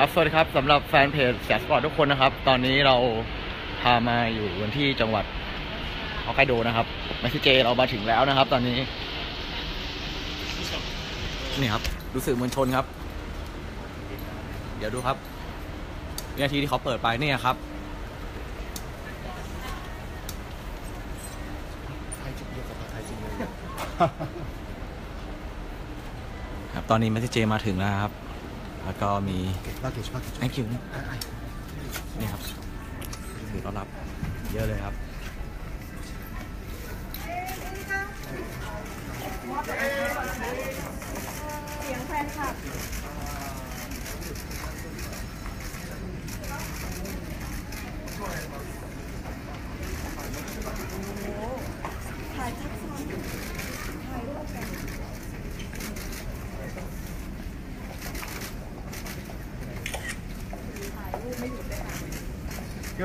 ครับ สวัสดีครับสำหรับแฟนเพจเสียสปอร์ตทุกคนนะครับ ตอนนี้เราพามาอยู่กันที่จังหวัดฮอกไกโดนะครับมาที่เจเรามาถึงแล้วนะครับ ตอนนี้นี่ครับดูสื่อมวลชนครับ เดี๋ยวดูครับวินาทีที่เขาเปิดไปเนี่ยครับครับ ตอนนี้แมสซี่เจมาถึงแล้วครับ แล้วก็มีไอคิวนี่ครับถือต้อนรับเยอะเลยครับเสียงแฟนคลับ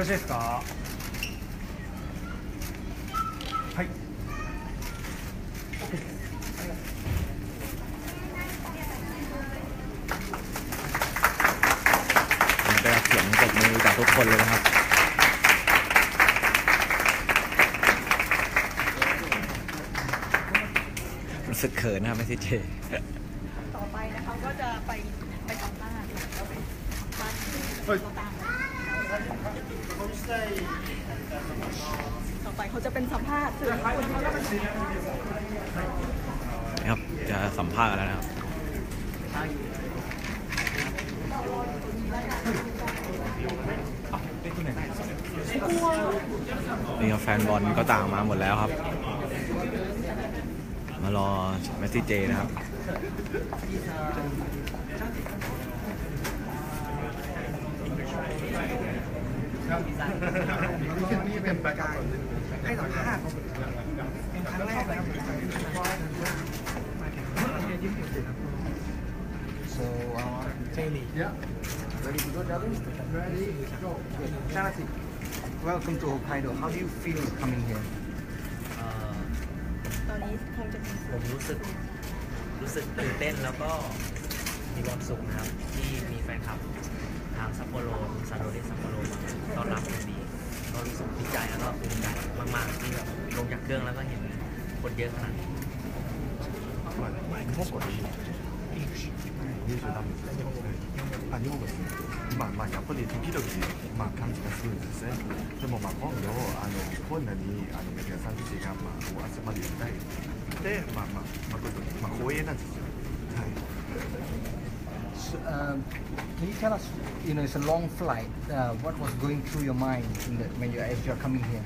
ろしいですかはい ผมได้รับเสียงปรบมือจากทุกคนเลยนะครับ รู้สึกเขินนะครับแมสซี่เจ ต่อไปนะคะก็จะไปไปสัมภาษณ์เราไปสัมภาษณ์เขาตามมา ต่อไปเขาจะเป็นสัมภาษณ์สื่อนะครับ จะสัมภาษณ์แล้วนะครับนี่แฟนบอลก็ต่างมาหมดแล้วครับ มารอแมสซี่เจนะครับ นี่เป็นประกาศให้สัมภาษณ์เป็นครั้งแรกนะครับ so uh, Jamie yeah ready to go Charlie ready go Charlie welcome to Hokkaido how do you feel coming here ตอนนี้คงจะเป็นผมรู้สึกรู้สึกตื่นเต้นแล้วก็มีความสุขนะครับที่มีแฟนคลับางซัปโปโรซาโดเรซัปโปโรตอนรับอางดีก็รู้สึกดีใจแล้วก็ภูมิใจมากๆที่แบบลงจากเครื่องแล้วก็เห็นคนเยอะขนาดนี้มันมันมโหก่อนที่จะถึงที่ระดับที่ระดับมันมันก็เลยที่พี่ต้องมาทำสิ่งที่สื่อแต่ผมมาคงดู니고 막, 막 약간의 등기력ที่지가 쓰는 듯이 근데 막 먹어요าเ코너니 아니 그냥 상지가 막 아스마리 있다 근데 막막 막 그것도 막 오해는 진짜 um, can you tell us, you know, it's a long flight, uh, what was going through your mind the, when you, as you're coming here?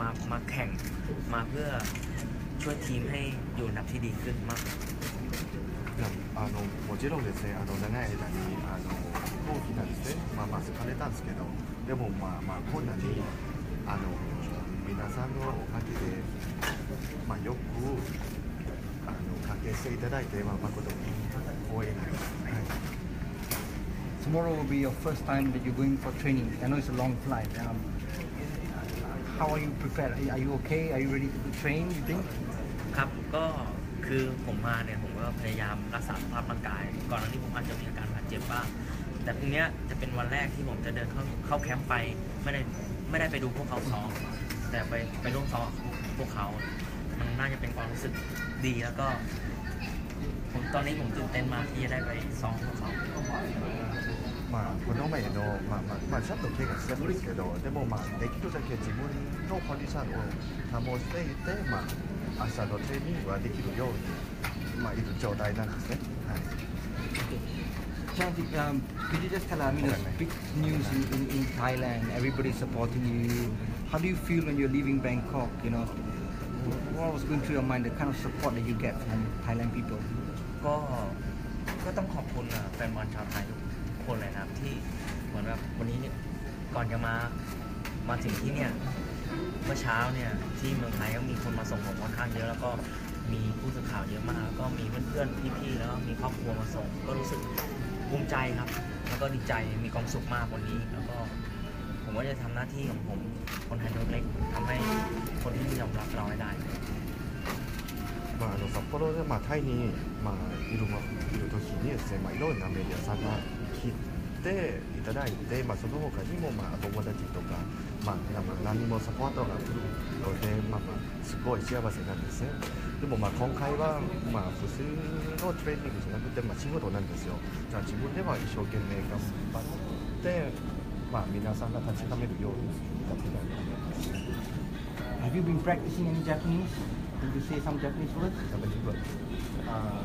มามาแข่งมาเพื่อช่วยทีมให้อยู่อันดับที่ดีขึ้นมากกว่า いやあのもちろんですね、あの長い間にあの大きなですね、まあまあ疲れたんですけど、でもまあまあこんなにあの皆さんのおかげでまあよくあの関係していただいてまあ誠に光栄になります。はい Tomorrow will be your first time that you're going for training. I know it's a long flight. Um, how are you prepared? Are you okay? Are you ready to train? You think? ครับก็คือผมมาเนี่ยผมก็พยายามรักษาสภาพร่างกาย ก่อนหน้านี้ผมอาจจะมีอาการบาดเจ็บบ้างแต่พรุ่งนี้จะเป็นวันแรกที่ผมจะเดินเข้าเข้าแคมป์ไปไม่ได้ไม่ได้ไปดูพวกเขาซ้อมแต่ไปไปร่วมซ้อมพวกเขา มันน่าจะเป็นความรู้สึกดีแล้วก็ผมตอนนี้ผมตื่นเต้นมากที่จะได้ไปซ้อมพวกเขา まあこの前のまあまあまあちょっと怪我してるんですけど、でもまあできるだけ自分のコンディションを保っていてまあ明日のトレーニングができるようにまあいる状態なんですね。はい。 Chanti, um, could you just tell us, I mean, it's big news in, in, in Thailand, everybody's supporting you. How do you feel when you're leaving Bangkok, you know? What was going through your mind, the kind of support that you get from Thailand people? ก็ก็ต้องขอบคุณอ่ะแฟนบอลชาวไทยทุกคน เลยนะครับที่เหมือนแบบวันนี้เนี่ยก่อนจะมามาถึงที่เนี่ย เมื่อเช้าเนี่ยที่เมืองไทยก็มีคนมาส่งผมค่อนข้างเยอะแล้วก็มีผู้สื่อข่าวเยอะมากแล้วก็มีเพื่อนๆพี่ๆแล้วก็มีครอบครัวมาส่ง ก็รู้สึกภูมิใจครับ แล้วก็ดีใจมีความสุขมากวันนี้ แล้วก็ผมก็จะทำหน้าที่ของผมคนไทยตัวเล็กทำให้คนที่นี่ยอมรับเราให้ได้ まあ、あの札幌で、まあ、タイに、まあ、いるいる時にですね、まあ、いろんなメディアさんが 来ていただいて、まあ、その他にも、まあ、友達とか、まあ、何もサポートが来るので、まあまあ、すごい幸せなんですねでも、まあ、今回は、まあ、普通のトレーニングじゃなくて、まあ、仕事なんですよじゃあ自分では一生懸命頑張って、まあ、皆さんが立ち上げるようにやっていきたいと思います Have you been practicing any Japanese? Can you say some Japanese words? やっぱり僕はあ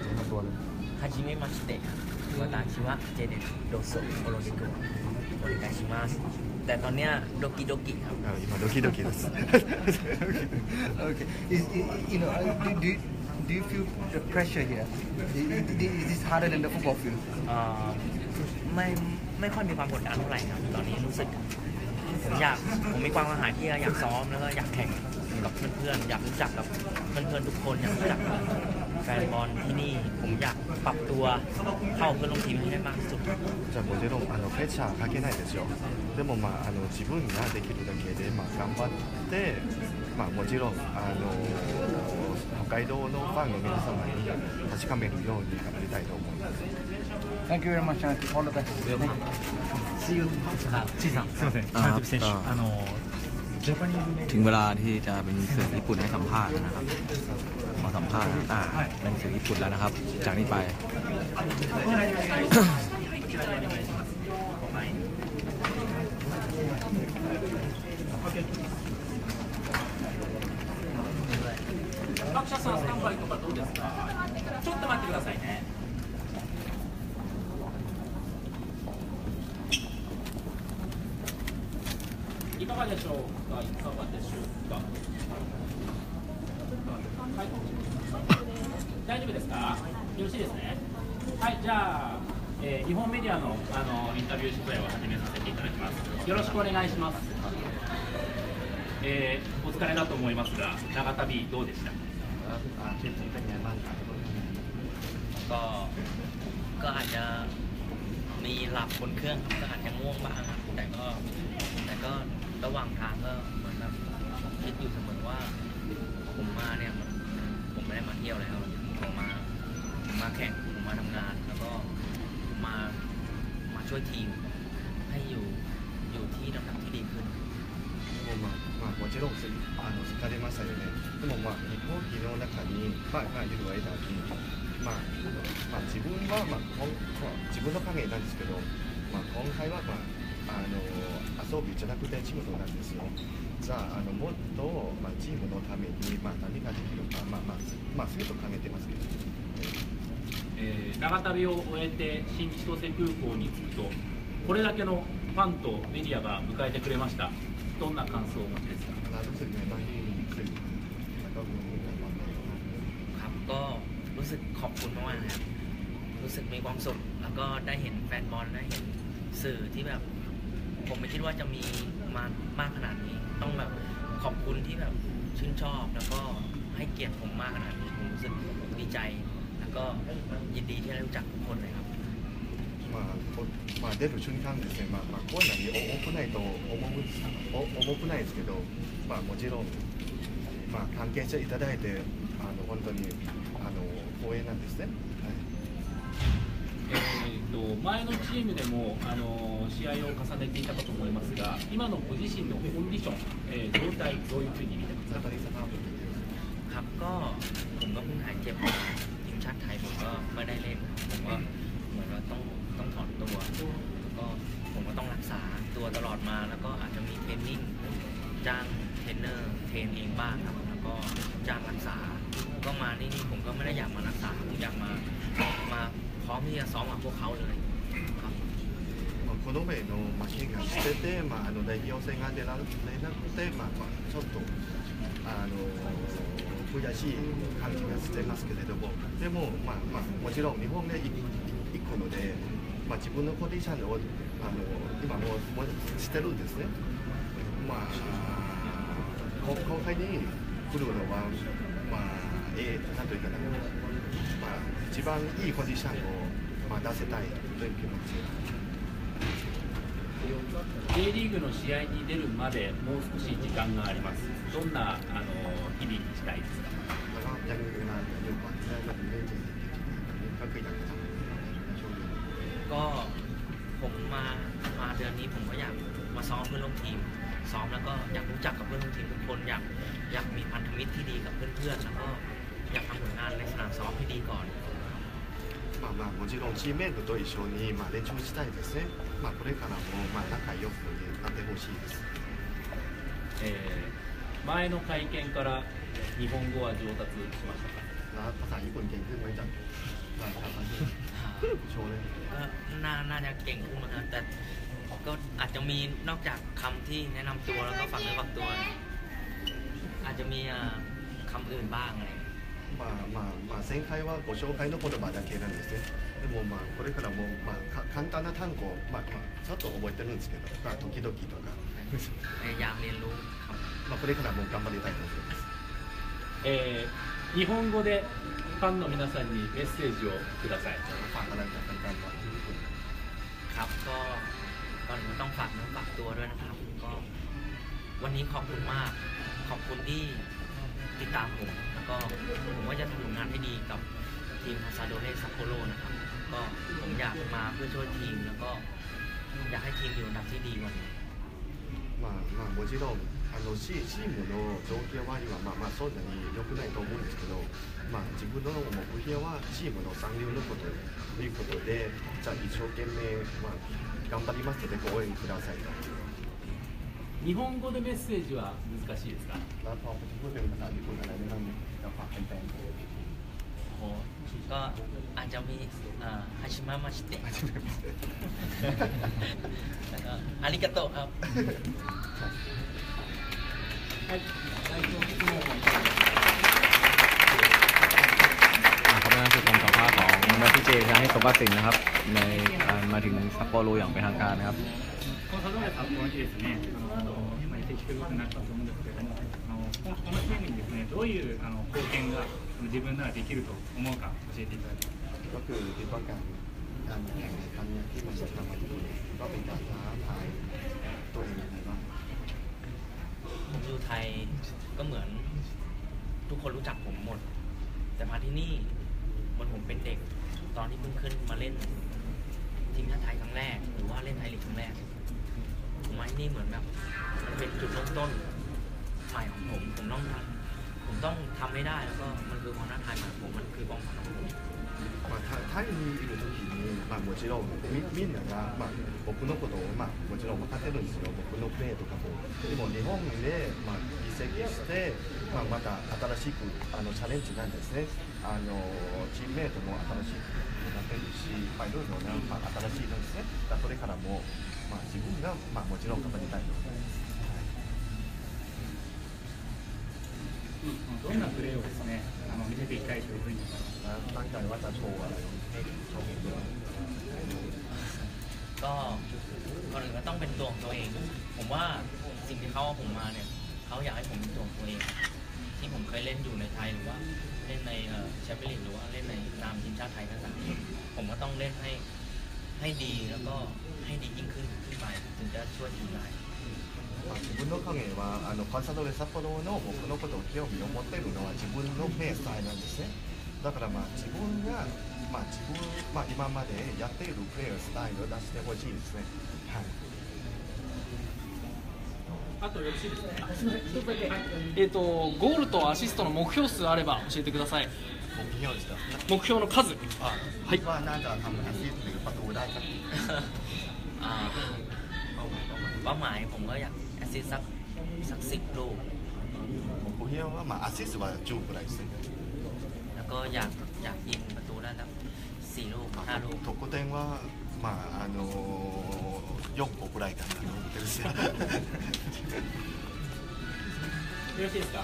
ーどんなところはじめまして。私はเจเดโดโซโอโรดิโกโอริกาชิมาสแต่ตอนเนี้ยโดกิโดกิครับ あ今ドキドキです okay. Is, is you know, uh, do, do, do you feel the pressure here? Is, is this harder than the football field? เอ่อไม่ไม่ค่อยมีความกดดันเท่าไหร่ครับตอนนี้รู้สึก ผมอยากผมมีความกระหายที่อยากซ้อมแล้วก็อยากแข่งกับเพื่อนๆอยากรู้จักกับเพื่อนๆทุกคนอยากรู้จักกับ แฟนบอลที่นี่ ผมอยากปรับตัวเข้าเพื่อนร่วมทีมให้ได้มากที่สุด じゃあもちろんあのプレッシャーかけないですよでもまああの自分ができるだけでまあ頑張ってまあもちろんあの北海道のファンの皆様に確かめるように頑張りたいと思います Thank you very much, and all the best. Thank you. See you. チーさん、すみません、あーチャントプ選手、あーあのジャパニーズメディ ถึงเวลาที่จะเป็นสื่อญี่ปุ่นให้สัมภาษณ์นะครับข อสัมภาษณ์อ่าเป็นสื่อญี่ปุ่นแล้วนะครับ จากนี้ไป 各社さん、スタンバイとかどうですかちょっと待ってくださいね。いかがでしょう よろしくお願いします。えーお疲れだと思いますが、長旅どうでした ก็ก็อาจจะมีหลับบนเครื่องครับก็อาจจะง่วงบ้างครับแต่ก็แต่ก็ระหว่างทางก็เหมือนแบบคิดอยู่เสมอว่า ผมมาเนี่ยมันผมไม่ได้มาเที่ยวแล้วผมมาผมมาแข่งผมมาทำงาน แล้วก็มามาช่วยทีม ให้อยู่ อยู่ที่ลำดับที่ดีขึ้น でもまあ、まあ、もちろんすあの疲れましたよね。でもまあ、飛行機の中に、まあ、まあ、いる間に、まあ、まあ、自分は、まあ、こんまあ、自分の考えなんですけど、まあ、今回は、まあ、あの遊びじゃなくて仕事なんですよ。じゃあ、あのもっと、まあ、チームのために、まあ、何ができるか、まあまあ、まあ、そういうと考えてますけど。えー長旅を終えて新千歳空港に着くと これだけのファンとメディアが迎えてくれましたどんな感想を持ちですかคผมรับก็รู้สึกขอบคุณมากนะครับรู้สึกมีความสุขแล้วก็ได้เห็นแฟนบอลได้เห็นสื่อที่แบบ ผมไม่คิดว่าจะมีมามากขนาดนี้ ต้องแบบขอบคุณที่แบบชื่นชอบ แล้วก็ให้เกียรติผมมากขนาดนี้ผมรู้สึกดีใจ แล้วก็ยินดีที่ได้รู้จักทุกคนเลยครับ まあこまあ、出る瞬間ですね、まあまあ、こんなに多くないと思うお重くないですけど、まあ、もちろん、まあ、関係者いただいてあの本当にあの光栄なんですね。はいえー、と前のチームでもあの試合を重ねていたかと思いますが今のご自身のコンディション、えー状態どういうふうに見てますか ナタリーさんの時 ครับก็ผมก็เพิ่งหายเจ็บมาทีมชาติไทยผมก็ไม่ได้เล่นผมก็ ต้องถอนตัวแล้วก็ผมก็ต้องรักษาตัวตลอดมา แล้วก็อาจจะมีเทรนนิ่งจ้างเทรนเนอร์เทรนเองบ้างครับแล้วก็จ้างรักษา ก็มานี่นี่ผมก็ไม่ได้อยากมารักษาผมอยากมามาพร้อมที่จะซ้อมกับพวกเขาเลยครับ まあ、この前の、まあ、怪我してて、まあ、あの代表戦が出られなくて、まあまあ、ちょっとあの悔しい感じがしてますけれどもでも、まあまあ、もちろん日本で行くので、 まあ、自分のコンディションをあの今もうしてるんですね。まあこ今回に来るのはまあえー、なんというかなまあ一番いいポジションをまあ出せたいという気持ち J リーグの試合に出るまでもう少し時間があります。どんなあの日々にしたいですか ก็ผมมามาเดือนนี้ผมก็อยากมาซ้อมเพื่อนร่วมทีม ซ้อมแล้วก็อยากรู้จักกับเพื่อนร่วมทีมทุกคนอยากอยากมีพันธมิตรที่ดีกับเพื่อนๆแล้วก็อยากทำผลงานในสนามซ้อมให้ดีก่อน まあまあもちろんチームメイトと一緒にまあ練習したいですね。まあこれからもまあ仲良くなってほしいです。えー前の会見から日本語は上達しましたか แล้วภาษาญี่ปุ่นเก่งขึ้นไหมจากหลังจากที่ โชว์เลย ก็น่าน่าจะเก่งขึ้นนะครับแต่ก็อาจจะมีนอกจากคำที่แนะนำตัวแล้วก็ฝักเนื้อฝักตัว อาจจะมีอ่าคำอื่นบ้างอะไรอย่างเงี้ย まあまあまあ前回はご紹介の言葉だけなんですね。でもまあこれからもまあか簡単な単語まあまあちょっと覚えてるんですけど、まあ時々とか、 พยายามเรียนรู้ครับ まあこれからも頑張りたいと思います。えー日本語で ファンの皆さんにメッセージをくださいฝากอะไรจากแฟนๆก่อนที่ญี่ปุ่น ครับก็ก่อนอื่นต้องฝากเนื้อฝากตัวด้วยนะครับ ก็วันนี้ขอบคุณมาก ขอบคุณที่ติดตามผม แล้วก็ผมว่าจะทำผลงานให้ดีกับทีมคาซาโดเรซัปโปโรนะครับ ก็ผมอยากมาเพื่อช่วยทีม แล้วก็อยากให้ทีมอยู่อันดับที่ดีกวันนี้ まあまあもちろん あのチチームの状況は今、まあ、まあそいだに良くないと思うんですけど、まあ、自分の目標はチームの残留のことということでじゃあ一生懸命、まあ、頑張りますので応援ください日本語でメッセージは難しいですか？が、あじゃみ、あ、はじめまして。はじめま。ครับ ครับนั่นคือคำสัมภาษณ์ของแมทธิเจชนะให้สมบัติสินนะครับ ในการมาถึงซัปโปโรอย่างเป็นทางการนะครับ コンサドーレ札幌にですね、あの今移籍することになったと思うんですけれども、あのこのこのチームにですね、どういうあの貢献が自分ならできると思うか教えていただきます。 ก็คือคิดว่าการการแข่งในครั้งเนี้ยที่มาทำมาญี่ปุ่นก็เป็นการท้าทายตัวเองยังไงบ้าง ผมอยู่ไทยก็เหมือนทุกคนรู้จักผมหมด แต่มาที่นี่มันผมเป็นเด็ก ตอนที่เพิ่งขึ้นมาเล่นทีมชาติไทยครั้งแรก หรือว่าเล่นไทยลีกครั้งแรกผมมาที่นี่เหมือนแบบมันเป็นจุดเริ่มต้นใหม่ของผม ผมต้องทำผมต้องทำให้ได้แล้วก็มันคือความท้าทายของผมมันคือความฝันของผม まあ、タイにいる時に、まあ、もちろんみんなが、まあ、僕のことを、まあ、もちろん分かってるんですよ僕のプレーとかもでも日本で、まあ、移籍して、まあ、また新しくあのチャレンジなんですね。あのチームメイトも新しくなってるし、まあ、いろいろな、まあ、新しいなんですねそれからも、まあ、自分が、まあ、もちろん頑張りたいと思います。どんなプレーをですね、あの見せていきたいというふうに思います。 ตั้งใจว่าจะโชว์อะไรให้โชว์เห็นด้วย ก็ก่อนอื่นก็ต้องเป็นตัวของตัวเอง ผมว่าสิ่งที่เขาเอาผมมาเนี่ยเขาอยากให้ผมเป็นตัวของตัวเอง ที่ผมเคยเล่นอยู่ในไทยหรือว่าเล่นในแชมเปี้ยนลีกหรือว่าเล่นในนามทีมชาติไทยก็ตามผมก็ต้องเล่นให้ให้ดีแล้วก็ให้ดียิ่งขึ้นขึ้นไปถึงจะช่วยทีมได้ まあ、 自分の影はあのコンサドーレ札幌の僕のことを興味を持っているのは自分のプレースタイルなんですねだからまあ自分が、まあ、自分、まあ、今までやっているプレースタイルを出してほしいですねはいあとよろしいですねえっ、とゴールとアシストの目標数あれば教えてくださいผมพี่ยอดです目標の数 อ่าคิดว่าน่าจะทำอาชีพหรือประตูได้ครับ อ่าเป้าหมายผมก็อยากแอส ซิสต์สักสักสิบลูก 僕พี่はまあアシストは10ぐらいですね แล้วก็อยากอยากยิงประตูได้สักสี่ลูกห้าลูก 得点はまああの4個ぐらいかなと思ってるんですよよろしいですかよ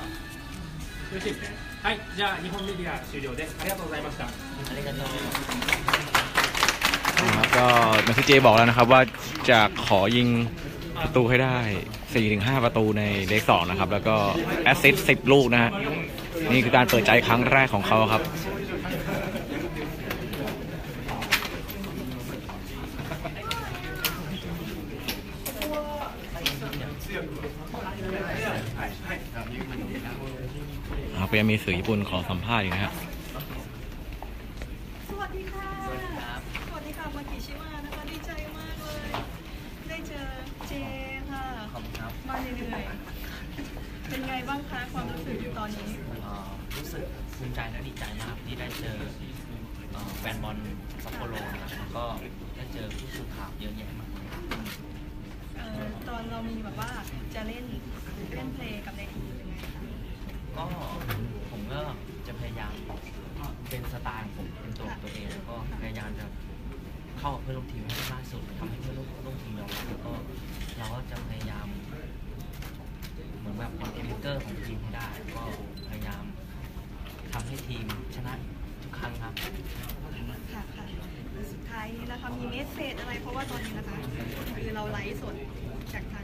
ろしいですねはいじゃあ日本メディア終了ですありがとうございました อะไรกันต่อ นะครับก็แมทธิเจบอกแล้วนะครับว่าจะขอยิง ประตูให้ได้ 4-5 ประตูในเลขสองนะครับ แล้วก็แอสซิสต์10 ลูกนะฮะ นี่คือการเปิดใจครั้งแรกของเขาครับครับก็ยังมีสื่อญี่ปุ่นขอสัมภาษณ์อยู่นะฮะ สวัสดีค่ะ สวัสดีครับสวัสดีค่ะมากิชิมานะคะ ดีใจมากเลย ได้เจอ เจค่ะ ขอบคุณครับมาเหนื่อยๆเป็นไงบ้างคะความรู้สึกตอนนี้ เอ่อรู้สึกภูมิใจและดีใจมากที่ได้เจอเอ่อแฟนบอลซัปโปโรนะครับแล้วก็ได้เจอผู้สื่อข่าวเยอะแยะมากมายเอ่อตอนเรามีแบบว่าจะเล่นเล่นเพลงกับในทีมเป็นไงคะก็ผมก็จะพยายามเป็นสไตล์ของผมเป็นตัวของตัวเองแล้วก็พยายามจะเข้ากับเพื่อนร่วมทีมให้ได้มากที่สุดทำให้เพื่อนร่วมร่วมทีมเรารักแล้วก็ เราก็จะพยายาม เหมือนแบบเป็นเอลิเกอร์ของทีมให้ได้ ก็พยายามทำให้ทีมชนะทุกครั้งครับ ค่ะค่ะสุดท้ายนี้นะคะมีเมสเซจอะไรเพราะว่าตอนนี้นะคะ คือเราไลฟ์สดจากทาง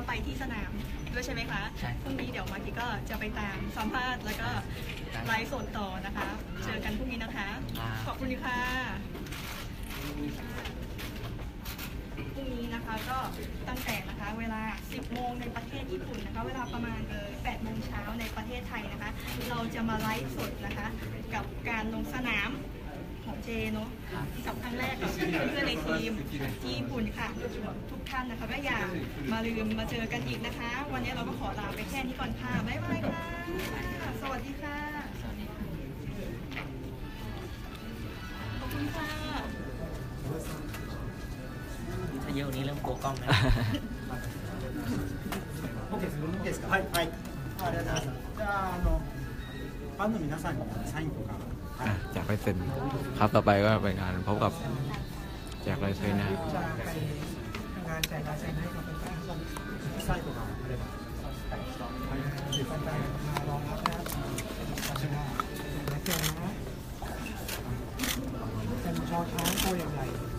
ก็ไปที่สนามด้วยใช่ไหมคะใช่ พรุ่งนี้เดี๋ยวมากี้ก็จะไปตามสัมภาษณ์แล้วก็ไลฟ์สดต่อนะคะ เจอกันพรุ่งนี้นะคะ ขอบคุณค่ะพรุ่งนี้นะคะก็ตั้งแต่นะคะเวลา 10 โมงในประเทศญี่ปุ่นนะคะ เวลาประมาณเออ8โมงเช้าในประเทศไทยนะคะ เราจะมาไลฟ์สดนะคะ กับการลงสนามของ เจเนาะที่สองครั้งแรกกับเพื่อนๆในทีมที่ญี่ปุ่นค่ะ ทุกท่านนะคะไม่อยากมาลืมมาเจอกันอีกนะคะ วันนี้เราก็ขอลาไปแค่นี้ก่อนค่ะบ๊ายบายค่ะ สวัสดีค่ะขอบคุณค่ะถ้าเยอะนี้เริ่มกลัวกล้องแล้วはいはいありがとうございますじゃああのファンの皆さんにサインとか、はい ไปเซ็นครับต่อไปก็ไปงานพบกับแจกลายเซ็นนะครับกไรซ็นน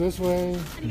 this way. あり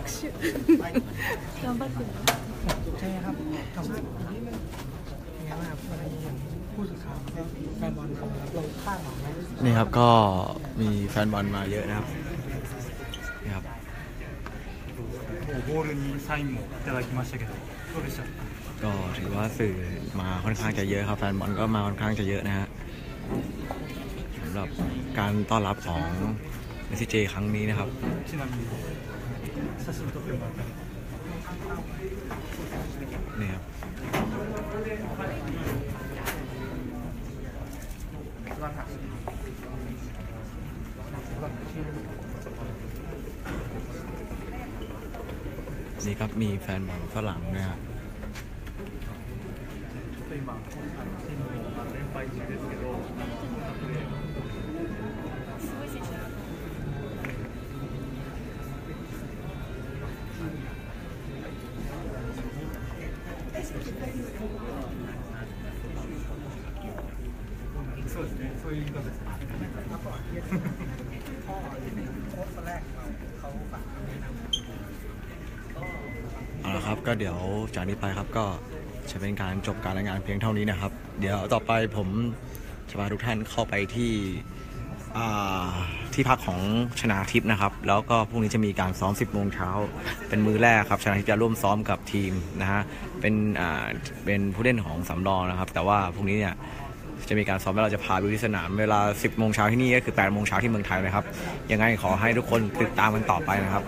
がとう。よろしいですか 手握手頑張ってね ใช่ไหมครับทำนิดนึงอย่างเงี้ยแบบเวลาอย่างผู้สื่อข่าวแล้วแฟนบอลเขาลงข้างหลังไหม นี่ครับก็มีแฟนบอลมาเยอะนะครับนี่ครับ ボールにサインもいただきましたけどどうでしたか ก็ถือว่าสื่อมาค่อนข้างจะเยอะครับ แฟนบอลก็มาค่อนข้างจะเยอะนะฮะสำหรับการต้อนรับของเมสซิเจครั้งนี้นะครับ ちなみに นี่ครับนี่ครับมีแฟนบอลฝรั่งนะครับ ครับ ก็เดี๋ยวจากนี้ไปครับก็จะเป็นการจบการรายงานเพียงเท่านี้นะครับ เดี๋ยวต่อไปผมจะพาทุกท่านเข้าไปที่ที่พักของชนาทิพย์นะครับ แล้วก็พรุ่งนี้จะมีการซ้อม 10โมงเช้า เป็นมือแรกครับ ชนาทิพย์จะร่วมซ้อมกับทีมนะฮะ เป็นเป็นผู้เล่นของสำรองนะครับ แต่ว่าพรุ่งนี้เนี่ยจะมีการซ้อมแล้วเราจะพาไปที่สนามเวลา 10โมงเช้าที่นี่ก็คือ8โมงเช้าที่เมืองไทยนะครับ ยังไงขอให้ทุกคนติดตามกันต่อไปนะครับ